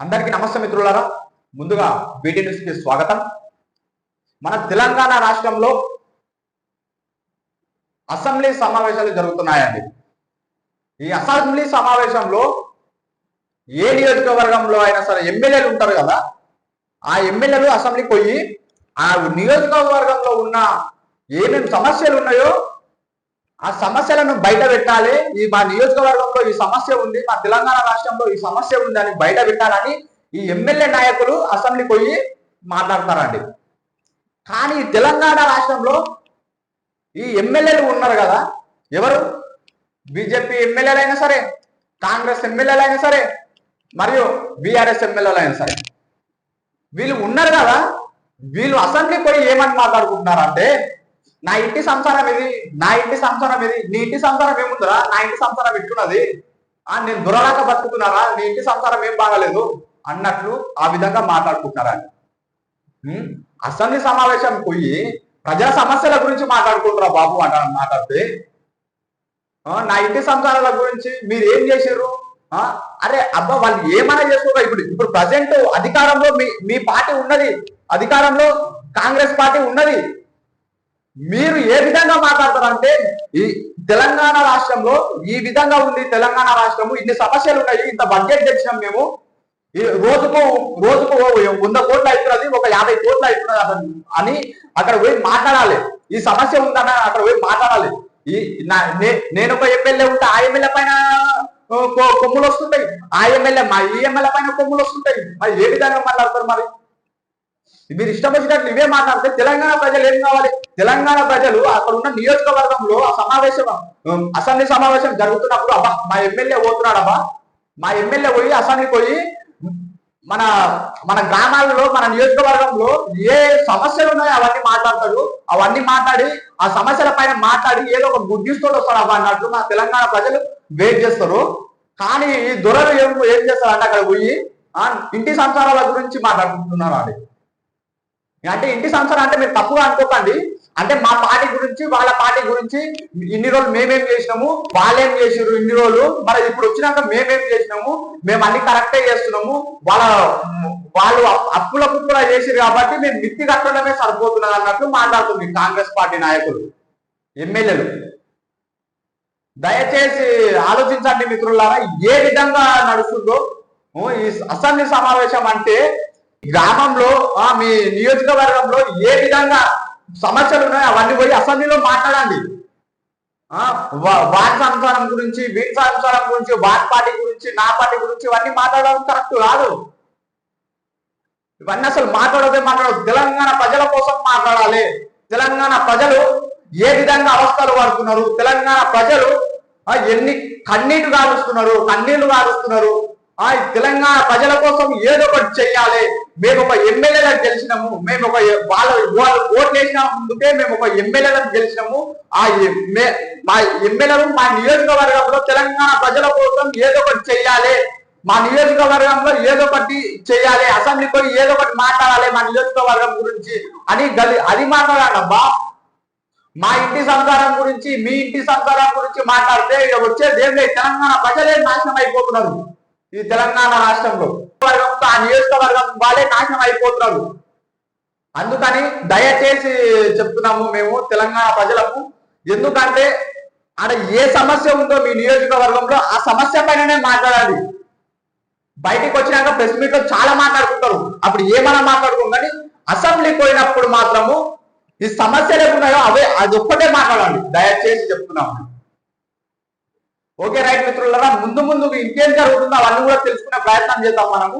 అందరికీ నమస్తే మిత్రులారా. ముందుగా బీటీ న్యూస్కి స్వాగతం. మన తెలంగాణ రాష్ట్రంలో అసెంబ్లీ సమావేశాలు జరుగుతున్నాయండి. ఈ అసెంబ్లీ సమావేశంలో ఏ నియోజకవర్గంలో అయినా సరే ఎమ్మెల్యేలు ఉంటారు కదా ఆ ఎమ్మెల్యేలు అసెంబ్లీకి పోయి ఆ నియోజకవర్గంలో ఉన్న ఏమేమి సమస్యలు ఉన్నాయో ఆ సమస్యలను బయట పెట్టాలి. ఈ మా నియోజకవర్గంలో ఈ సమస్య ఉంది మా తెలంగాణ రాష్ట్రంలో ఈ సమస్య ఉంది అని బయట పెట్టాలని ఈ ఎమ్మెల్యే నాయకులు అసెంబ్లీకి పోయి మాట్లాడతారండి కానీ తెలంగాణ రాష్ట్రంలో ఈ ఎమ్మెల్యేలు ఉన్నారు కదా. ఎవరు? బీజేపీ ఎమ్మెల్యేలు అయినా సరే కాంగ్రెస్ ఎమ్మెల్యేలు అయినా సరే మరియు బీఆర్ఎస్ ఎమ్మెల్యేలు అయినా సరే. వీళ్ళు ఉన్నారు కదా. వీళ్ళు అసెంబ్లీకి పోయి ఏమని మాట్లాడుకుంటున్నారంటే నా ఇంటి సంసారం ఇది నా ఇంటి సంసారం ఇది నీ ఇంటి సంసారం ఏముందిరా? నా ఇంటి సంసారం ఎట్టున్నది ఆ నేను దురలాక బతుకుతున్నారా? నీ ఇంటి సంసారం ఏం బాగలేదు? అన్నట్లు ఆ విధంగా మాట్లాడుకుంటున్నారా అసెంబ్లీ సమావేశం పోయి ప్రజా సమస్యల గురించి మాట్లాడుకుంటారా బాబు అంట మాట్లాడితే నా ఇంటి సంసారాల గురించి మీరు ఏం చేసారు అరే అబ్బా వాళ్ళు ఏమైనా చేసుకోగా ఇప్పుడు? ఇప్పుడు ప్రజెంట్ అధికారంలో మీ మీ పార్టీ ఉన్నది. అధికారంలో కాంగ్రెస్ పార్టీ ఉన్నది. మీరు ఏ విధంగా మాట్లాడతారంటే ఈ తెలంగాణ రాష్ట్రంలో ఈ విధంగా ఉంది తెలంగాణ రాష్ట్రము ఇన్ని సమస్యలు ఉన్నాయి ఇంత బడ్జెట్ తెచ్చినాం మేము. ఈ రోజుకు రోజుకు ఓ వంద కోట్లు అవుతున్నది ఒక యాభై కోట్లు అవుతున్నది అసలు అని అక్కడ పోయి మాట్లాడాలి. ఈ సమస్య ఉందన్న అక్కడ పోయి మాట్లాడాలి. ఈ నా నే- నేను ఒక ఎమ్మెల్యే ఉంటే ఆ ఎమ్మెల్యే పైన కొమ్ములు వస్తుంటాయి. ఆ ఎమ్మెల్యే మా ఈ ఎమ్మెల్యే పైన కొమ్ములు వస్తుంటాయి. మరి ఏ విధంగా మాట్లాడతారు మరి? మీరు ఇష్టం వచ్చినట్లు ఇవే మాట్లాడితే తెలంగాణ ప్రజలు ఏం కావాలి? తెలంగాణ ప్రజలు అక్కడ ఉన్న నియోజకవర్గంలో ఆ సమావేశం అసెంబ్లీ సమావేశం జరుగుతున్నప్పుడు అబ్బా మా ఎమ్మెల్యే పోతున్నాడబ్బా మా ఎమ్మెల్యే పోయి అసెంబ్లీ పోయి మన మన గ్రామాలలో మన నియోజకవర్గంలో ఏ సమస్యలు ఉన్నాయో అవన్నీ మాట్లాడతాడు. అవన్నీ మాట్లాడి ఆ సమస్యల పైన మాట్లాడి ఏదో ఒక గుడ్డిస్తోడు వస్తాడు అబ్బా అన్నట్టు మన తెలంగాణ ప్రజలు వెయిట్ చేస్తారు. కానీ ఈ దొరలు ఏం ఏం చేస్తారంటే అక్కడ పోయి ఇంటి సంసారాల గురించి మాట్లాడుకుంటున్నారు అది అంటే ఇంటి సంవత్సరం అంటే మీరు తప్పుగా అనుకోకండి. అంటే మా పార్టీ గురించి వాళ్ళ పార్టీ గురించి ఇన్ని రోజులు మేమేం చేసినాము వాళ్ళేం చేసారు ఇన్ని రోజులు. మరి ఇప్పుడు వచ్చినాక మేమేం చేసినాము మేము అన్ని కరెక్టే చేస్తున్నాము. వాళ్ళ వాళ్ళు అప్- అప్పుల కుప్పుల చేసిరు కాబట్టి మేము మిత్తి కట్టడమే సరిపోతున్నది అన్నట్టు మాట్లాడుతుంది కాంగ్రెస్ పార్టీ నాయకులు ఎమ్మెల్యేలు. దయచేసి ఆలోచించండి మిత్రులారా ఏ విధంగా నడుస్తుందో. ఈ అసెంబ్లీ సమావేశం అంటే గ్రామంలో ఆ, మీ నియోజకవర్గంలో ఏ విధంగా సమస్యలు ఉన్నాయో అవన్నీ పోయి అసెంబ్లీలో మాట్లాడండి. ఆ, వా- గురించి వీరి అనుసారం గురించి వాట్ పార్టీ గురించి నా పార్టీ గురించి ఇవన్నీ మాట్లాడడం కరెక్ట్ కాదు. ఇవన్నీ అసలు మాట్లాడదే మాట్లాడదు తెలంగాణ ప్రజల కోసం మాట్లాడాలి. తెలంగాణ ప్రజలు ఏ విధంగా అవస్థలు పడుతున్నారు? తెలంగాణ ప్రజలు ఎన్ని కన్నీళ్ళు కారుస్తున్నారు కన్నీళ్ళు కారుస్తున్నారు ఆ తెలంగాణ ప్రజల కోసం ఏదో ఒకటి చెయ్యాలి మేము ఒక ఎమ్మెల్యేలకు గెలిచినాము. మేము ఒక వాళ్ళ వాళ్ళు ఓట్లు వేసిన ముందుకే మేము ఒక ఎమ్మెల్యేలకు గెలిచినాము. ఆ ఎమ్మె- మా ఎమ్మెల్యేలు మా నియోజకవర్గంలో తెలంగాణ ప్రజల కోసం ఏదో ఒకటి చెయ్యాలి మా నియోజకవర్గంలో ఏదో ఒకటి చేయాలి. అసెంబ్లీ పోయి ఏదో ఒకటి మాట్లాడాలి మా నియోజకవర్గం గురించి అని గది అది మాట్లాడాలబ్బా మా ఇంటి సంసారం గురించి మీ ఇంటి సంసారం గురించి మాట్లాడితే ఇక వచ్చేది ఏం లేదు. తెలంగాణ ప్రజలే నాశనం అయిపోతున్నారు. ఈ తెలంగాణ రాష్ట్రంలో వర్గంతో ఆ నియోజకవర్గం వాళ్ళే నాశనం అయిపోతున్నారు. అందుకని దయచేసి చెప్తున్నాము మేము తెలంగాణ ప్రజలకు ఎందుకంటే ఆడ ఏ సమస్య ఉందో మీ నియోజకవర్గంలో ఆ సమస్య పైననే మాట్లాడాలి. బయటికి వచ్చినాక ప్రెస్ మీట్లో చాలా మాట్లాడుకుంటారు. అప్పుడు ఏమైనా మాట్లాడుకోం కానీ అసెంబ్లీకి పోయినప్పుడు మాత్రము ఈ సమస్యలు ఏమున్నాయో అవే అది ఒక్కటే మాట్లాడాలి. దయచేసి చెప్తున్నాము. ఓకే రైట్ మిత్రులరా ముందు ముందు ఇంకేం జరుగుతుందో అవన్నీ కూడా తెలుసుకునే ప్రయత్నం చేద్దాం మనము.